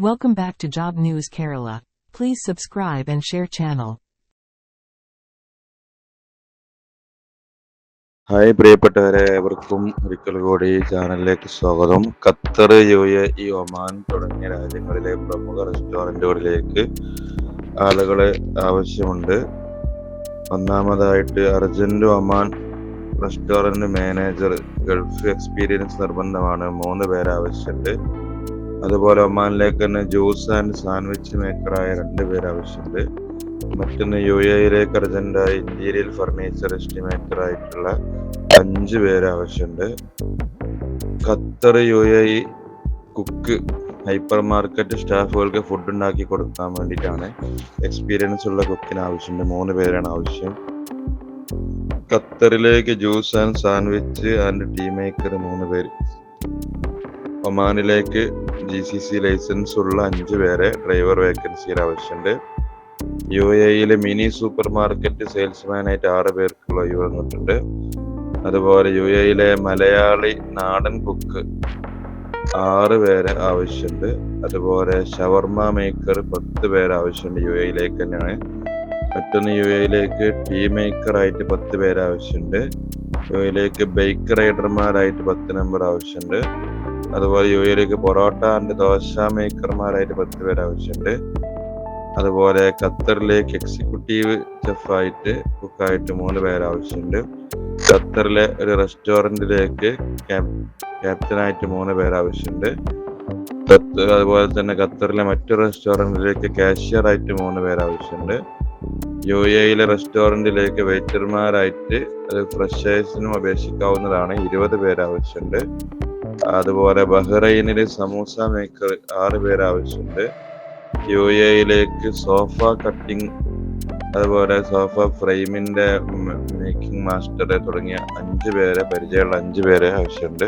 Welcome back to Job News Kerala. Please subscribe and share channel. Hi പ്രിയപ്പെട്ടവരെ ഏവർക്കും ഒരിക്കൽ കൂടി ചാനലിലേക്ക് സ്വാഗതം Qatar U A E Oman തുടങ്ങിയ രാജ്യങ്ങളിലെ പ്രമുഖ റെസ്റ്റോറന്റുകളിലേക്ക് ആളുകളെ ആവശ്യമുണ്ട് ഒന്നാമതായിട്ട് urgent Oman restaurant manager Gulf experience നിർബന്ധമാണ് മൂന്ന് പേര് ആവശ്യമുണ്ട് അതുപോലെ ഒമാനിലേക്ക് തന്നെ ജ്യൂസ് ആൻഡ് സാൻഡ്വിച്ച് മേക്കറായ രണ്ട് പേര് ആവശ്യമുണ്ട്. മറ്റൊന്ന് യു എയിലേക്ക് അർജന്റായി ഇന്റീരിയൽ ഫർണിച്ചർ എസ്റ്റിമേറ്റർ ആയിട്ടുള്ള അഞ്ച് പേര് ആവശ്യമുണ്ട്. Qatar U A cook hyper market സ്റ്റാഫുകൾക്ക് food ഉണ്ടാക്കി കൊടുക്കാൻ വേണ്ടിയിട്ടാണ് എക്സ്പീരിയൻസ് ഉള്ള കുക്കിന് ആവശ്യമുണ്ട്. മൂന്ന് പേരാണ് ആവശ്യം. ഖത്തറിലേക്ക് juice and sandwich and tea maker മൂന്ന് പേര്. ഒമാനിലേക്ക് ജി സി സി ലൈസൻസ് ഉള്ള അഞ്ച് പേരെ ഡ്രൈവർ വേക്കൻസിയിൽ ആവശ്യമുണ്ട്. യു എയിലെ മിനി സൂപ്പർ മാർക്കറ്റ് സെയിൽസ്മാനായിട്ട് ആറ് പേർക്കുള്ള ഒഴിവ് വന്നിട്ടുണ്ട് അതുപോലെ യു എയിലെ മലയാളി നാടൻ കുക്ക് ആറ് പേരെ ആവശ്യമുണ്ട്. അതുപോലെ ഷവർമ മേക്കർ പത്ത് പേര് ആവശ്യമുണ്ട് യു എയിലേക്ക് തന്നെയാണ്. മറ്റൊന്ന് യു എയിലേക്ക് ടീ മേക്കർ ആയിട്ട് പത്ത് പേര് ആവശ്യമുണ്ട്. യു എയിലേക്ക് ബൈക്ക് റൈഡർമാരായിട്ട് പത്ത് നമ്പർ ആവശ്യമുണ്ട്. അതുപോലെ യു എയിലേക്ക് പൊറോട്ട ആൻഡ് ദോശ മേക്കർമാരായിട്ട് പത്ത് പേര് ആവശ്യമുണ്ട് അതുപോലെ ഖത്തറിലേക്ക് എക്സിക്യൂട്ടീവ് ചെഫായിട്ട് കുക്കായിട്ട് മൂന്ന് പേര് ആവശ്യമുണ്ട് ഖത്തറിലെ ഒരു റെസ്റ്റോറന്റിലേക്ക് ക്യാപ്റ്റനായിട്ട് മൂന്ന് പേര് ആവശ്യമുണ്ട് അതുപോലെ തന്നെ ഖത്തറിലെ മറ്റു റെസ്റ്റോറന്റിലേക്ക് കാഷ്യറായിട്ട് മൂന്ന് പേര് ആവശ്യമുണ്ട് യു എയിലെ റെസ്റ്റോറന്റിലേക്ക് വെയിറ്റർമാരായിട്ട് അത് ഫ്രഷേഴ്സിനും അപേക്ഷിക്കാവുന്നതാണ് ഇരുപത് പേര് ആവശ്യമുണ്ട് അതുപോലെ ബഹ്റൈനിൽ സമൂസ മേക്കർ ആറ് പേർ ആവശ്യമുണ്ട്. യു എയിലേക്ക് സോഫ കട്ടിംഗ് അതുപോലെ സോഫ ഫ്രെയിമിന്റെ മേക്കിംഗ് മാസ്റ്റർ തുടങ്ങിയ അഞ്ച് പേരെ പരിചയമുള്ള അഞ്ച് പേരെ ആവശ്യമുണ്ട്.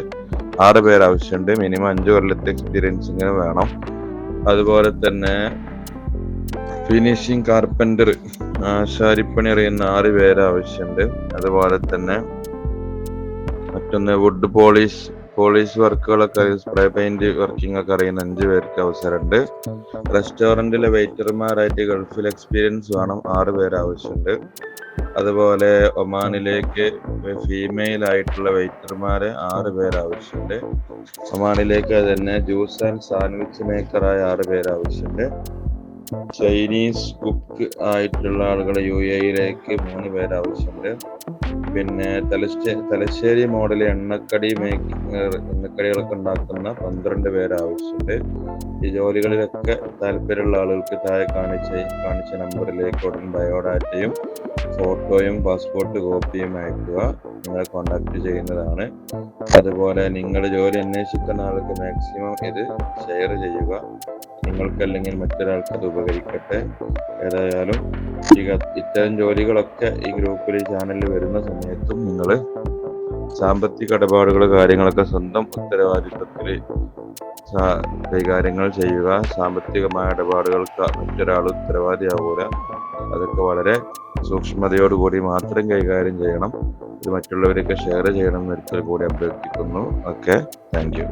ആറ് പേര് ആവശ്യമുണ്ട്. മിനിമം അഞ്ച് കൊല്ലത്തെ എക്സ്പീരിയൻസ് വേണം. അതുപോലെ തന്നെ ഫിനിഷിംഗ് കാർപ്പന്റർ ആശാരിപ്പണി അറിയുന്ന ആറ് പേര് ആവശ്യമുണ്ട്. അതുപോലെ തന്നെ മറ്റൊന്ന് വുഡ് പോളിഷ് പോളിഷ് വർക്കുകളൊക്കെ സ്പ്രേ പെയിന്റ് വർക്കിംഗ് ഒക്കെ അറിയുന്ന അഞ്ചു പേർക്ക് അവസരമുണ്ട്. റെസ്റ്റോറന്റിലെ വെയിറ്റർമാരായിട്ട് ഗൾഫിൽ എക്സ്പീരിയൻസ് വേണം ആറ് പേര് ആവശ്യമുണ്ട്. അതുപോലെ ഒമാനിലേക്ക് ഫീമെയിൽ ആയിട്ടുള്ള വെയിറ്റർമാരെ ആറ് പേര് ആവശ്യമുണ്ട്. ഒമാനിലേക്ക് തന്നെ ജ്യൂസ് ആൻഡ് സാൻഡ്വിച്ച് മേക്കറായ ആറ് പേര് ആവശ്യമുണ്ട്. ചൈനീസ് കുക്ക് ആയിട്ടുള്ള ആളുകൾ യു എയിലേക്ക് മൂന്ന് പേര് ആവശ്യമുണ്ട്. പിന്നെ തലശ്ശേ തലശ്ശേരി മോഡൽ എണ്ണക്കടി മേക്കിംഗ് എണ്ണക്കടികളൊക്കെ ഉണ്ടാക്കുന്ന പന്ത്രണ്ട് പേര് ആവശ്യമുണ്ട്. ഈ ജോലികളിലൊക്കെ താല്പര്യമുള്ള ആളുകൾക്ക് താഴെ കാണിച്ച കാണിച്ച നമ്പറിലേക്ക് ഉടൻ ബയോഡാറ്റയും ഫോട്ടോയും പാസ്പോർട്ട് കോപ്പിയും അയക്കുക. നിങ്ങളെ കോണ്ടാക്ട് ചെയ്യുന്നതാണ്. അതുപോലെ നിങ്ങളുടെ ജോലി അന്വേഷിക്കുന്ന ആൾക്ക് മാക്സിമം ഇത് ഷെയർ ചെയ്യുക. നിങ്ങൾക്കല്ലെങ്കിൽ മറ്റൊരാൾക്ക് അത് ഉപകരിക്കട്ടെ. ഏതായാലും ഇത്തരം ജോലികളൊക്കെ ഈ ഗ്രൂപ്പിൽ ചാനലിൽ വരുന്ന സമയത്തും നിങ്ങൾ സാമ്പത്തിക ഇടപാടുകൾ കാര്യങ്ങളൊക്കെ സ്വന്തം ഉത്തരവാദിത്വത്തിൽ കൈകാര്യങ്ങൾ ചെയ്യുക. സാമ്പത്തികമായ ഇടപാടുകൾക്ക് മറ്റൊരാൾ ഉത്തരവാദിയാവൂല. അതൊക്കെ വളരെ സൂക്ഷ്മതയോടുകൂടി മാത്രം കൈകാര്യം ചെയ്യണം. ഇത് മറ്റുള്ളവരൊക്കെ ഷെയർ ചെയ്യണം എന്നൊരിക്കൽ കൂടി അഭ്യർത്ഥിക്കുന്നു. Okay thank